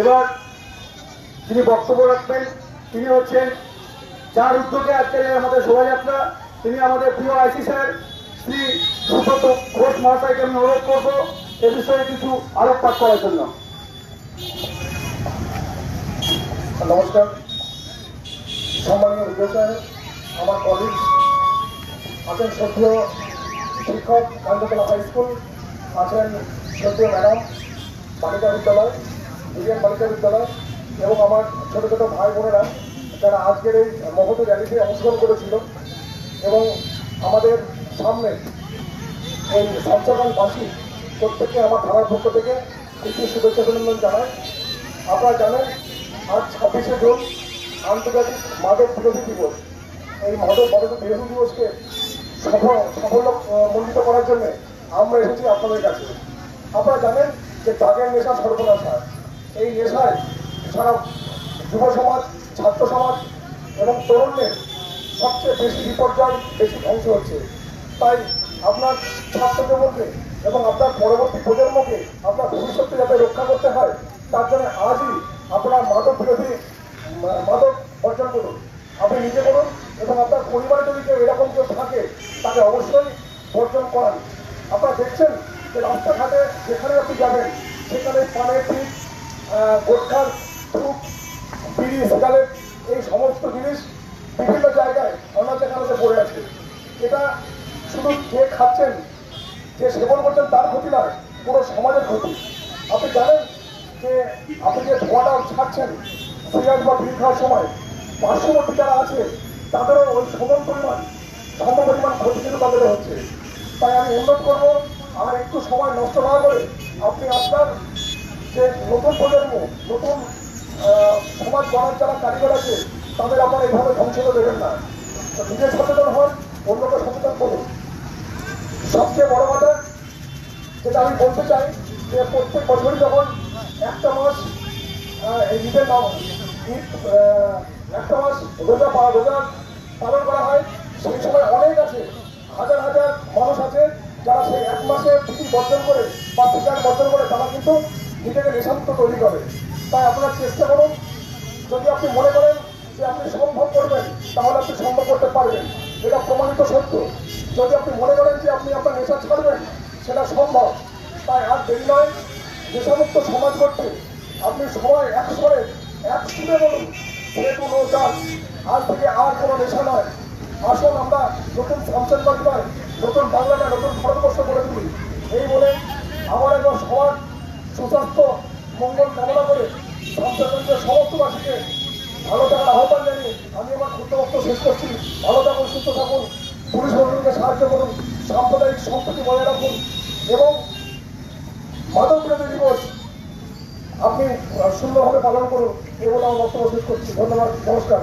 এবার যিনি বক্তব্য রাখবেন, তিনি হচ্ছেন যার উদ্যোগে আজকের আমাদের শোভাযাত্রা, তিনি আমাদের প্রিয় আইসি স্যার, শ্রী সুব্রত ঘোষ মহাশয়কে আমি অনুরোধ করব, এ বিষয়ে কিছু আলোকপাত করার জন্য। নমস্কার। সম্মানীয় বিদ্যাসায় আমার কলিগ আছেন সদ্য শিক্ষক কান্দতলা হাই স্কুল আছেন সদ্য ম্যাডাম, বালিকা বিদ্যালয়। মিডিয়াম বালিকা বিদ্যালয় এবং আমার ছোটো ছোটো ভাই বোনেরা যারা আজকের এই মহতী র্যালিতে অংশগ্রহণ করেছিল এবং আমাদের সামনে এই সঞ্চালনবাসী প্রত্যেককে আমার থানার পক্ষ থেকে একটি শুভেচ্ছা অভিনন্দন জানায় আপনারা জানেন, আজ ছাব্বিশে জুন আন্তর্জাতিক মাদক বিরোধী দিবস। এই মাদক মাদক বিরোধী দিবসকে সফল সাফল্য মণ্ডিত করার জন্য আমরা এসেছি আপনাদের কাছে। আপনারা জানেন যে দাগের নেশা সর্বনাশ হয়। এই নেশায় সারা যুব সমাজ, ছাত্র সমাজ এবং তরুণদের সবচেয়ে বেশি বিপর্যয়, বেশি ধ্বংস হচ্ছে। তাই আপনার ছাত্রদের মধ্যে এবং আপনার পরবর্তী প্রজন্মকে আপনার ভবিষ্যৎকে যাতে রক্ষা করতে হয়, তার জন্য আজই আপনার মাদক বিরোধী মাদক অর্জন করুন। আপনি নিজে করুন এবং আপনার পরিবারে যদি কেউ এরকম কেউ থাকে, তাকে অবশ্যই বর্জন করান। আপনারা দেখছেন যে রাস্তাঘাটে যেখানে আপনি যাবেন, সেখানে পানের ধূপ বিড়ি সিগারেট এই সমস্ত জিনিস বিভিন্ন জায়গায় অনাচে কানাচে পড়ে আছে। এটা শুধু যে খাচ্ছেন, যে সেবন করছেন তার ক্ষতি নয়, পুরো সমাজের ক্ষতি। আপনি জানেন যে আপনি যে ধোঁয়াটা ছাড়ছেন, সিগারেট বা বিড়ি খাওয়ার সময়, পার্শ্ববর্তী যারা আছে, তাদেরও ওই সমান পরিমাণ সম পরিমাণ ক্ষতি কিন্তু তাদের হচ্ছে। তাই আমি অনুরোধ করব, আর একটু সময় নষ্ট না করে আপনি আপনার যে নতুন প্রজন্ম, নতুন সমাজ গড়ার যারা কারিগর আছে, তাদের আপনারা এইভাবে ধ্বংস দেবেন না। নিজে সচেতন হন, অন্যকে সচেতন করুন। সবচেয়ে বড় কথা, যেটা আমি বলতে চাই, যে প্রত্যেক বছরই যখন একটা মাস এই ঈদের নাম একটা মাস রোজা পা, রোজা পালন করা হয়, সেই সময় অনেক আছে, হাজার হাজার মানুষ আছে, যারা সেই এক মাসে বিধি বর্জন করে বা সিগারেট বর্জন করে, তারা কিন্তু নিজেকে নেশামুক্ত তৈরি করে। তাই আপনারা চেষ্টা করুন, যদি আপনি মনে করেন যে আপনি সম্ভব করবেন, তাহলে আপনি সম্ভব করতে পারবেন। এটা প্রমাণিত সত্য। যদি আপনি মনে করেন যে আপনি আপনার নেশা ছাড়বেন, সেটা সম্ভব। তাই আর দেরি নয়, নেশামুক্ত সমাজ করতে। আপনি সবাই এক স্বরে এক সুরে বলুন, যেহেতু নো ডাক আজ থেকে আর কোনো নেশা নয়। আসুন আমরা নতুন সঞ্চয় নয় নতুন বাংলাটা, নতুন ভারতবর্ষ করে মঙ্গল কামনা করে সঞ্চয়কেন্দ্রের সমস্তবাসীকে ভালো থাকার আহ্বান জানিয়ে আমি আমার ক্ষুদ্র শেষ করছি। ভালো থাকুন, সুস্থ থাকুন, পুলিশ প্রশাসনকে সাহায্য করুন, সাম্প্রদায়িক সম্প্রীতি বজায় রাখুন এবং মাদক বিরোধী দিবস আপনি সুন্দরভাবে পালন করুন এবং আমার বক্তব্য শেষ করছি। ধন্যবাদ, নমস্কার।